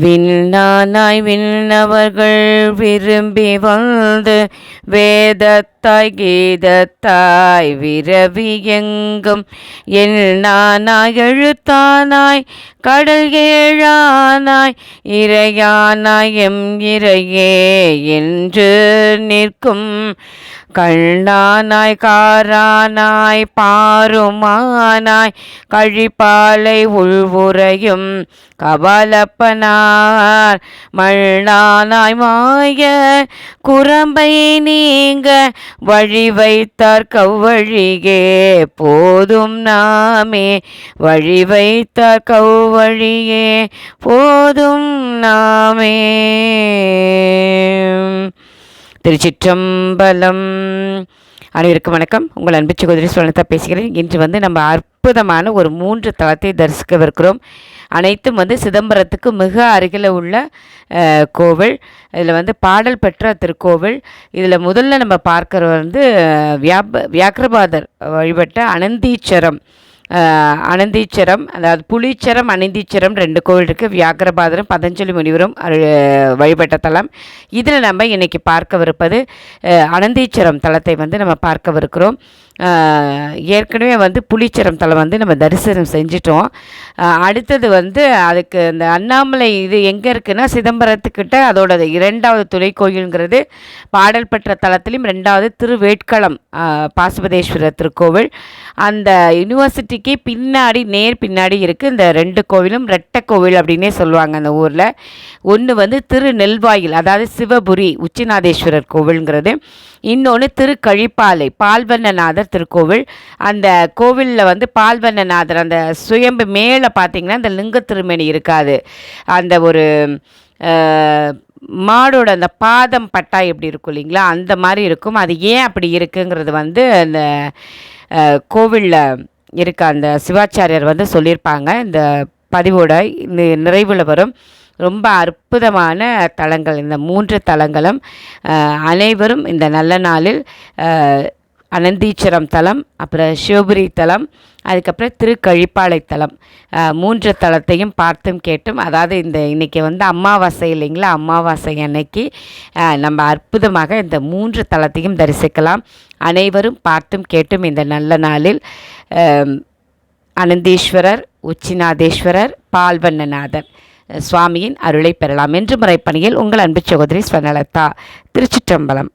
விண்ணானாய் விண்ணவர்கள் விரும்பி வந்து தாய் கீதத்தாய் விரவி எங்கும். எண்ணானாய் எழுத்தானாய் கடல் ஏழானாய் இறையானாய் எம் இறையே என்று நிற்கும். கண்ணானாய் காரானாய் பாருமானாய் கழிப்பாலை உள்வுறையும் கபாலப்பனார். மண்ணானாய் மாய குரம்பை நீங்க வழி வைத்தார் கவ்வழியே போதும் நாமே. வழி வைத்தார் கவ்வழியே போதும் நாமே. திருச்சிற்றம்பலம் அனைவருக்கும் வணக்கம். உங்கள் அன்பு சகோதரி சுவனத்தா பேசுகிறேன். இன்று வந்து நம்ம அற்புதமான ஒரு மூன்று தலத்தை தரிசிக்கவிருக்கிறோம். அனைத்தும் வந்து சிதம்பரத்துக்கு மிக அருகில் உள்ள கோவில். இதில் வந்து பாடல் பெற்ற திருக்கோவில். இதில் முதல்ல நம்ம பார்க்குற வந்து வியாப வியாக்கிரபாதர் வழிபட்ட அனந்தீச்சரம். அனந்தீச்சரம் அதாவது புலிச்சரம் அனந்தீச்சரம் ரெண்டு கோவில் இருக்குது வியாகரபாதரும் பதஞ்சலி முனிவரும் வழிபட்ட தலம். இதில் நம்ம இன்றைக்கி பார்க்கவிருப்பது அனந்தீச்சரம் தலத்தை வந்து நம்ம பார்க்கவிருக்கிறோம். ஏற்கனவே வந்து புளிச்சரம் தலம் வந்து நம்ம தரிசனம் செஞ்சிட்டோம். அடுத்தது வந்து அதுக்கு இந்த அண்ணாமலை இது எங்கே இருக்குன்னா சிதம்பரத்துக்கிட்ட அதோட இரண்டாவது துணை கோயிலுங்கிறது பாடல் பெற்ற தலத்திலும் ரெண்டாவது திருவேட்களம் பாசுபதேஸ்வரர் திருக்கோவில். அந்த யூனிவர்சிட்டிக்கு பின்னாடி நேர் பின்னாடி இருக்குது இந்த ரெண்டு கோவிலும் ரெட்டை கோவில் அப்படின்னே சொல்லுவாங்க அந்த ஊரில். ஒன்று வந்து திரு நெல்வாயில் அதாவது சிவபுரி உச்சிநாதேஸ்வரர் கோவில்ங்கிறது. இன்னொன்று திருக்கழிப்பாலை பால்வண்ணநாதர் திருக்கோவில். அந்த கோவிலில் வந்து பால்வண்ணநாதர் அந்த சுயம்பு மேலே பார்த்தீங்கன்னா அந்த லிங்க திருமணி இருக்காது. அந்த ஒரு மாடோட அந்த பாதம் பட்டா எப்படி இருக்கும் இல்லைங்களா? அந்த மாதிரி இருக்கும். அது ஏன் அப்படி இருக்குங்கிறது வந்து அந்த கோவிலில் இருக்க அந்த சிவாச்சாரியார் வந்து சொல்லியிருப்பாங்க. இந்த பதிவோட நிறைவில் வரும். ரொம்ப அற்புதமான தலங்கள். இந்த மூன்று தலங்களும் அனைவரும் இந்த நல்ல நாளில் அனந்தீச்சரம் தலம் அப்புறம் சிவபுரி தலம் அதுக்கப்புறம் திருக்கழிப்பாளை தலம். மூன்று தலத்தையும் பார்த்தும் கேட்டும். அதாவது இந்த இன்றைக்கி வந்து அமாவாசை இல்லைங்களா? அமாவாசை அன்னைக்கு நம்ம அற்புதமாக இந்த மூன்று தலத்தையும் தரிசிக்கலாம். அனைவரும் பார்த்தும் கேட்டும் இந்த நல்ல நாளில் அனந்தீஸ்வரர் உச்சிநாதேஸ்வரர் பால்வண்ணநாதர் சுவாமியின் அருளை பெறலாம். என்று முறைப்பணியில் உங்கள் அன்பு சகோதரி ஸ்வர்ணலதா திருச்சிற்றம்பலம்.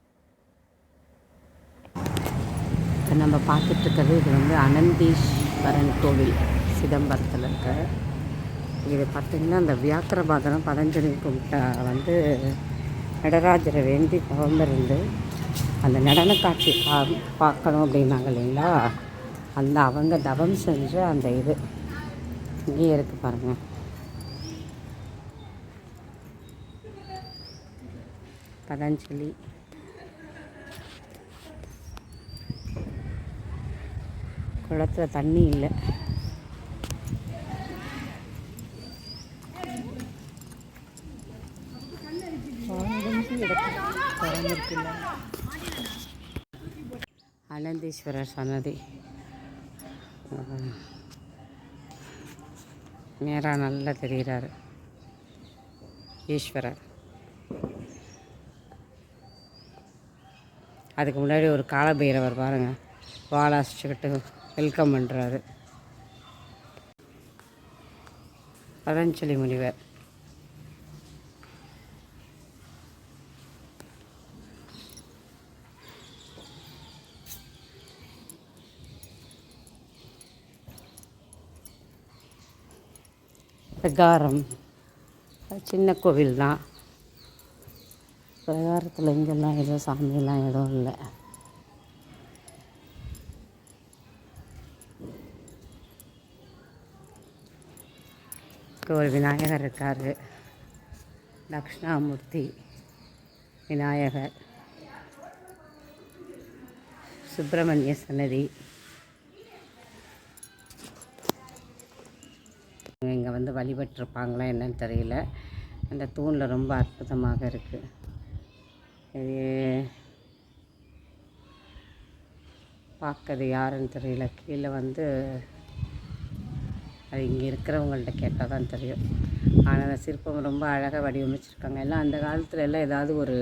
இப்போ நம்ம பார்த்துட்ருக்கிறது இது வந்து அனந்தீஸ்வரன் கோவில் சிதம்பரத்தில் இருக்க. இது பார்த்திங்கன்னா அந்த வியாக்கிரபாதனம் பதஞ்சலி கும்பிட்ட வந்து நடராஜரை வேண்டி தவம் இருந்து அந்த நடன காட்சி பா பார்க்கணும் அப்படின்னாங்க இல்லைங்களா? அந்த அவங்க தவம் செஞ்ச அந்த இது. இங்கேயே இருக்குது பாருங்கள் பதஞ்சலி. குளத்துல தண்ணி இல்லை. அனந்தீஸ்வரர் சன்னதி. நேராக நல்லா தெரிகிறார் ஈஸ்வரர். அதுக்கு முன்னாடி ஒரு காலபைரவர் பாருங்கள் வாலாசிச்சுக்கிட்டு வெல்கம் பண்ணுறாரு பதஞ்சலி முனிவர். பிரகாரம். சின்ன கோவில் தான் பிரகாரத்தில் இங்கெல்லாம் எதுவும் சாமியெல்லாம் எதுவும் இல்லை. ஒரு விநாயகர் இருக்கார். தக்ஷணாமூர்த்தி விநாயகர். சுப்பிரமணிய சன்னதி. இங்கே வந்து வழிபட்டிருப்பாங்களா என்னன்னு தெரியல. அந்த தூணில் ரொம்ப அற்புதமாக இருக்குது இது பார்க்கறது யாருன்னு தெரியல. கீழே வந்து அது இங்கே இருக்கிறவங்கள்ட்ட கேட்டால் தான் தெரியும் ஆனால் சிற்பம் ரொம்ப அழகாக வடிவமைச்சிருக்காங்க. எல்லாம் அந்த காலத்தில் எல்லாம் ஏதாவது ஒரு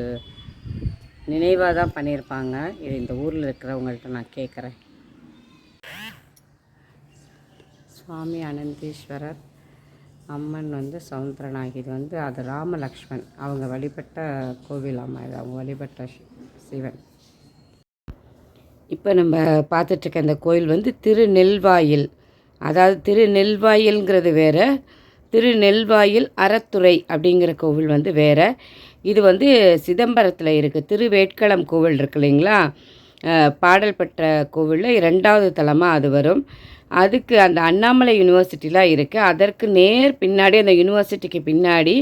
நினைவாக தான் பண்ணியிருப்பாங்க. இது இந்த ஊரில் இருக்கிறவங்கள்ட்ட நான் கேட்குறேன் சுவாமி அனந்தீஸ்வரர் அம்மன் வந்து சவுந்தரநாயகி இது வந்து அது ராமலக்ஷ்மன். அவங்க வழிபட்ட கோவில் அம்மா இது அவங்க வழிபட்ட சிவன். இப்போ நம்ம பார்த்துட்ருக்க இந்த கோயில் வந்து திருநெல்வாயில். அதாவது திருநெல்வாயில்ங்கிறது வேறு திருநெல்வாயில் அறத்துறை அப்படிங்கிற கோவில் வந்து வேறு. இது வந்து சிதம்பரத்தில் இருக்குது திருவேட்களம் கோவில் இருக்கு இல்லைங்களா? பாடல் பெற்ற கோவிலில் இரண்டாவது தலமாக அது வரும். அதுக்கு அந்த அண்ணாமலை யூனிவர்சிட்டிலாம் இருக்குது அதற்கு நேர் பின்னாடி அந்த யூனிவர்சிட்டிக்கு பின்னாடி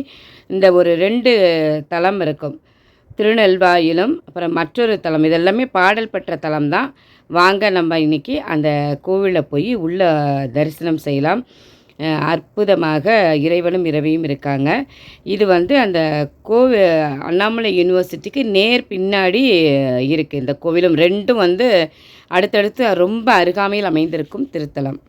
இந்த ஒரு ரெண்டு தலம் இருக்கும். திருநெல்வாயிலும் அப்புறம் மற்றொரு தலம் இதெல்லாமே பாடல் பெற்ற தலம் தான் வாங்க நம்ம இன்னைக்கு அந்த கோவிலில் போய் உள்ள தரிசனம் செய்யலாம். அற்புதமாக இறைவனும் இரவியும் இருக்காங்க. இது வந்து அந்த கோவி அண்ணாமலை யூனிவர்சிட்டிக்கு நேர் பின்னாடி இருக்குது இந்த கோவிலும் ரெண்டும் வந்து அடுத்தடுத்து ரொம்ப அருகாமையில் அமைந்திருக்கும் திருத்தலம்.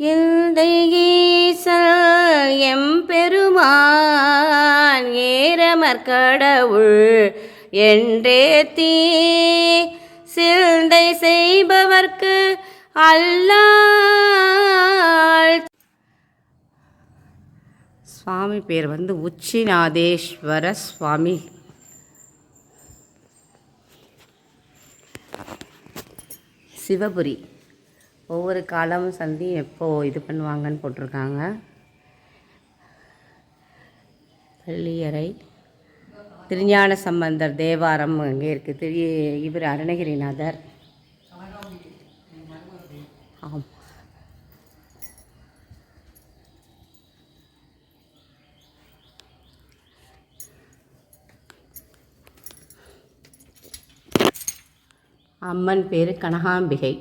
எந்தை ஈசன் எம்பெருமான் ஏரமர் கடவுள் என்றே தீ சுவாமி பேர் வந்து உச்சிநாதேஸ்வர சுவாமி. சிவபுரி. ஒவ்வொரு காலமும் சந்தி எப்போ இது பண்ணுவாங்கன்னு போட்டிருக்காங்க. பள்ளியறை. திருஞான சம்பந்தர் தேவாரம் அங்கே இருக்குது திரு இவர் அருணகிரிநாதர். அம்மன் பேர் கனகாம்பிகை.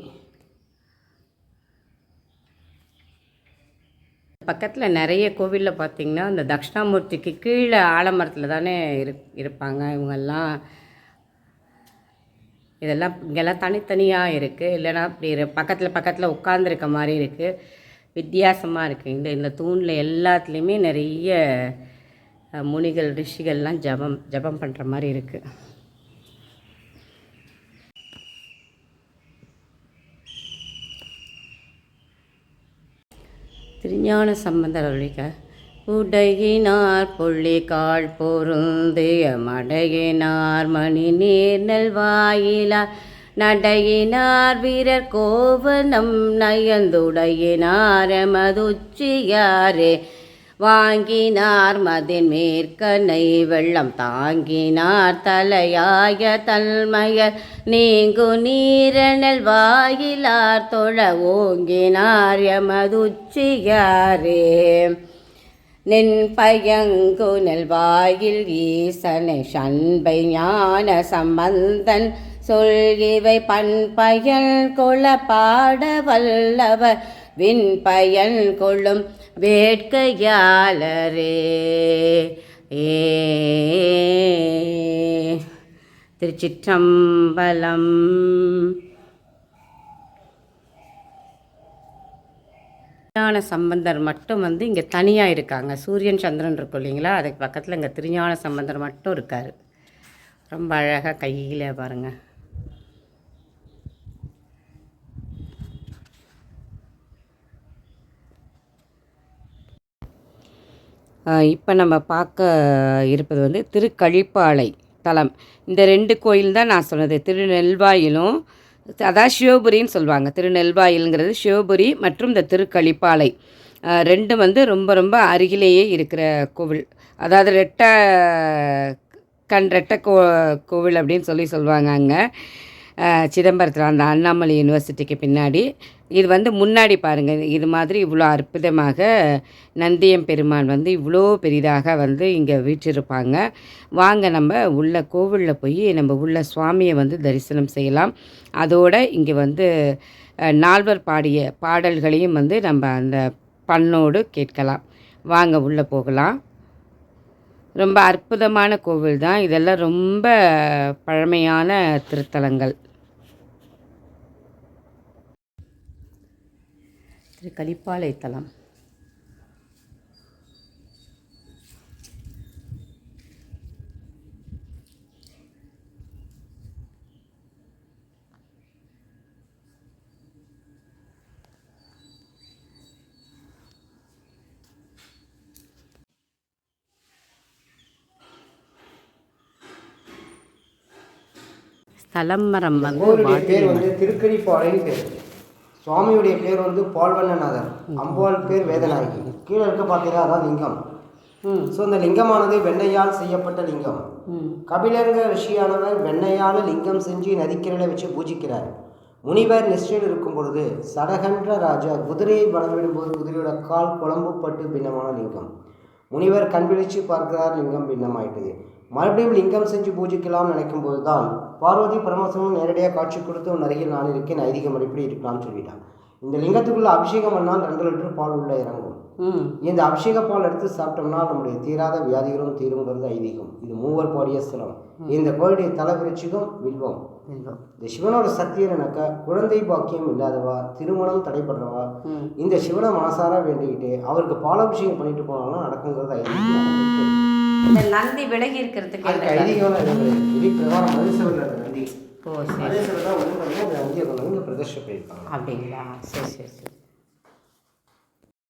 பக்கத்தில் நிறைய கோவிலில் பார்த்தீங்கன்னா இந்த தக்ஷணாமூர்த்திக்கு கீழே ஆலமரத்தில் தானே இரு இருப்பாங்க இவங்கெல்லாம். இதெல்லாம் இங்கெல்லாம் தனித்தனியாக இருக்குது இல்லைன்னா அப்படி பக்கத்தில் பக்கத்தில் உட்காந்துருக்க மாதிரி இருக்குது வித்தியாசமாக இருக்குது இந்த இந்த தூணில் எல்லாத்துலேயுமே நிறைய முனிகள் ரிஷிகள்லாம் ஜபம் ஜபம் பண்ணுற மாதிரி இருக்குது திருஞான சம்பந்தர் அருளிக்க உடையினார் புள்ளிக்கால் பொருந்திய மடையினார் மணி நீர் நெல் வாயிலார் நடையினார் வீரர் கோவனம் நயந்துடையினார் மதுச்சியாரே வாங்கினார் மதின் மேற்கனை வெள்ளம் தாங்கினார் தலையாய தல்மயர். நீங்கு நீரணல் வாயிலார் தொழ ஓங்கினார் எமதுச்சியாரே. நின் பயங்குனல் வாயில் ஈசனை சண்பை ஞான சம்பந்தன். சொல்கிவை பண்பயல் கொள பாட வல்லவர். விண்பயன் கொள்ளும் வேட்கையாளரே. ஏ. திருச்சிற்றம்பலம். திருஞான சம்பந்தர் மட்டும் வந்து இங்கே தனியாக இருக்காங்க. சூரியன் சந்திரன் இருக்கும் இல்லைங்களா? அதுக்கு பக்கத்தில் இங்கே திருஞான சம்பந்தர் மட்டும் இருக்கார். ரொம்ப அழகாக கையில் பாருங்கள் இப்போ நம்ம பார்க்க இருப்பது வந்து திருக்கழிப்பாலை தலம். இந்த ரெண்டு கோயில் தான் நான் சொன்னது. திருநெல்வாயிலும் அதான் சிவபுரின்னு சொல்லுவாங்க திருநெல்வாயிலுங்கிறது சிவபுரி மற்றும் இந்த திருக்கழிப்பாலை. ரெண்டும் வந்து ரொம்ப ரொம்ப அருகிலேயே இருக்கிற கோவில். அதாவது ரெட்டை கண் ரெட்டை கோ கோவில் அப்படின்னு சொல்லி சொல்லுவாங்க அங்கே. சிதம்பரத்தில் அந்த அண்ணாமலை யூனிவர்சிட்டிக்கு பின்னாடி. இது வந்து முன்னாடி பாருங்கள் இது மாதிரி இவ்வளோ அற்புதமாக நந்தியம் பெருமான் வந்து இவ்வளோ பெரிதாக வந்து இங்கே வீற்றிருப்பாங்க. வாங்க நம்ம உள்ள கோவிலில் போய் நம்ம உள்ள சுவாமியை வந்து தரிசனம் செய்யலாம். அதோடு இங்கே வந்து நால்வர் பாடிய பாடல்களையும் வந்து நம்ம அந்த பண்ணோடு கேட்கலாம். வாங்க உள்ளே போகலாம். ரொம்ப அற்புதமான கோவில் தான் இதெல்லாம் ரொம்ப பழமையான திருத்தலங்கள். ஸ்ரீ கலிப்பாலை தலம் ஸ்தலம் மரம் பேர் வந்து திருக்கடிப்பாளைன்னு பேர். சுவாமியுடைய பேர் வந்து பால்வண்ணநாதர் அம்பாள் பேர் வேதநாயகி. கீழே இருக்க பார்த்தீங்கன்னா அதான் லிங்கம். ம். ஸோ இந்த லிங்கமானது வெண்ணையால் செய்யப்பட்ட லிங்கம். ம். கபிலங்க ரிஷியானவர் வெண்ணையால் லிங்கம் செஞ்சு நதிக்கரையில் வச்சு பூஜிக்கிறார். முனிவர் நிஷ்டையில் இருக்கும் பொழுது சடகன்ற ராஜா குதிரையை பலமிடும்போது குதிரையோட கால் குழம்பு பட்டு பின்னமான லிங்கம். முனிவர் கண் விழிச்சு பார்க்கிறார் லிங்கம் பின்னமாயிட்டது. மறுபடியும் லிங்கம் செஞ்சு பூஜிக்கலாம் நினைக்கும் போது தான் பார்வதி பரமசிவம் நேரடியாக காட்சி கொடுத்து உன் அருகில் நான் இருக்கேன் ஐதீகம் எப்படி இருக்கலாம்னு சொல்லிட்டான் இந்த லிங்கத்துக்குள்ள அபிஷேகம் பண்ணால் ரெண்டு லிட்டர் பால் உள்ள இறங்கும். இந்த அபிஷேக பால் எடுத்து சாப்பிட்டோம்னா நம்முடைய தீராத வியாதிகளும் தீருங்கிறது ஐதீகம். இது மூவர் பாடிய ஸ்தலம் இந்த கோயிலுடைய தலைவிருச்சிகம் வில்வம். இந்த சிவனோட சக்தி என்னன்னாக்கா குழந்தை பாக்கியம் இல்லாதவா திருமணம் தடைப்படுறவா ம். இந்த சிவனை மனசார வேண்டிக்கிட்டு அவருக்கு பாலாபிஷேகம் பண்ணிட்டு போனாலும் நடக்குங்கிறது ஐதீகம். இந்த நந்தி விலகி இருக்கிறதுக்கு ஓ சரி. அப்படிங்களா? சரி சரி சரி.